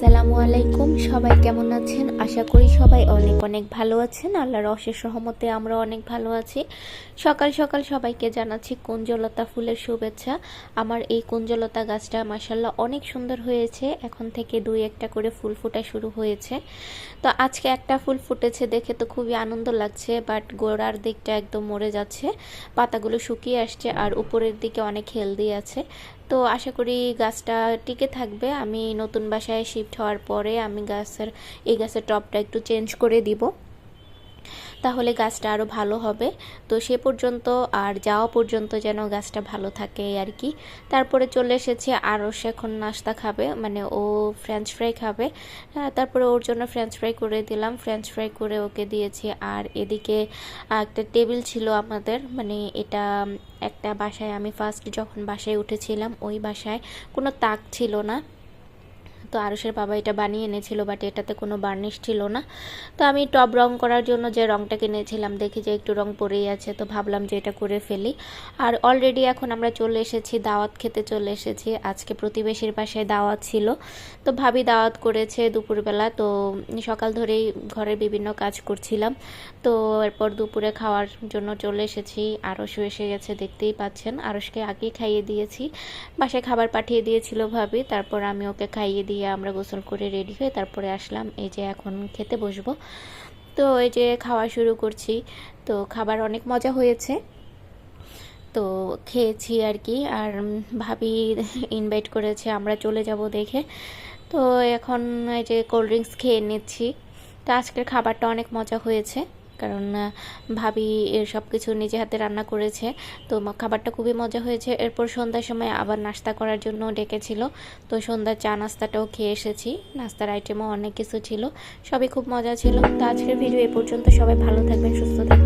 আসসালামু আলাইকুম। সবাই কেমন আছেন? আশা করি সবাই অনেক অনেক ভালো আছেন। আল্লাহর অশেষ সহমতে আমরা অনেক ভালো আছি। সকাল সকাল সবাইকে জানাচ্ছি কুঞ্জলতা ফুলের শুভেচ্ছা। আমার এই কুঞ্জলতা গাছটা মাসাল্লাহ অনেক সুন্দর হয়েছে। এখন থেকে দুই একটা করে ফুল ফোটা শুরু হয়েছে। তো আজকে একটা ফুল ফুটেছে দেখে তো খুবই আনন্দ লাগছে বাট গোড়ার দিকটা একদম মরে যাচ্ছে। পাতাগুলো শুকিয়ে আসছে আর উপরের দিকে অনেক হেলদি আছে। তো আশা করি গাছটা টিকে থাকবে। আমি নতুন বাসায় শিফট হওয়ার পরে আমি গাছের, এই গাছের টপটা একটু চেঞ্জ করে দিব। তাহলে গাছটা আরও ভালো হবে। তো সে পর্যন্ত আর যাওয়া পর্যন্ত যেন গাছটা ভালো থাকে আর কি তারপরে চলে এসেছে আরও সে এখন নাস্তা খাবে মানে ও ফ্রেঞ্চ ফ্রাই খাবে। আহ, তারপরে ওর জন্য ফ্রেঞ্চ ফ্রাই করে দিলাম। ফ্রেঞ্চ ফ্রাই করে ওকে দিয়েছি। আর এদিকে একটা টেবিল ছিল আমাদের মানে এটা একটা বাসায় আমি ফার্স্ট যখন বাসায় উঠেছিলাম ওই বাসায় কোনো তাক ছিল না। তো আরুষের বাবা এটা বানিয়ে এনেছিল বাট এটাতে কোনো বার্নিশ ছিল না। তো আমি টপ রং করার জন্য যে রংটা কিনেছিলাম, দেখি যে একটু রং পড়েই আছে, তো ভাবলাম যে এটা করে ফেলি। আর অলরেডি এখন আমরা চলে এসেছি, দাওয়াত খেতে চলে এসেছি। আজকে প্রতিবেশীর বাসায় দাওয়াত ছিল। তো ভাবি দাওয়াত করেছে দুপুরবেলা, তো সকাল ধরেই ঘরের বিভিন্ন কাজ করছিলাম। তো এরপর দুপুরে খাওয়ার জন্য চলে এসেছি। আরশও এসে গেছে, দেখতেই পাচ্ছেন। আরশকে আগেই খাইয়ে দিয়েছি। বাসায় খাবার পাঠিয়ে দিয়েছিল ভাবি, তারপর আমি ওকে খাইয়ে দিয়ে আমরা গোসল করে রেডি হয়ে তারপরে আসলাম। এই যে এখন খেতে বসবো। তো এই যে খাওয়া শুরু করছি। তো খাবার অনেক মজা হয়েছে। তো খেয়েছি আর কি। আর ভাবি ইনভাইট করেছে, আমরা চলে যাব দেখে। তো এখন এই যে কোল্ড ড্রিঙ্কস খেয়ে নিচ্ছি। তো আজকের খাবারটা অনেক মজা হয়েছে। কারণ ভাবি সব কিছু নিজে হাতে রান্না করেছে। তো খাবারটা খুবই মজা হয়েছে। এরপর সন্ধ্যার সময় আবার নাস্তা করার জন্য ডেকেছিল। তো সন্ধ্যার চা নাস্তাটাও খেয়ে এসেছি। নাস্তার আইটেমও অনেক কিছু ছিল। সবই খুব মজা ছিল। তো আজকের ভিডিও এ পর্যন্ত সবাই ভালো থাকবেন, সুস্থ থাকবেন।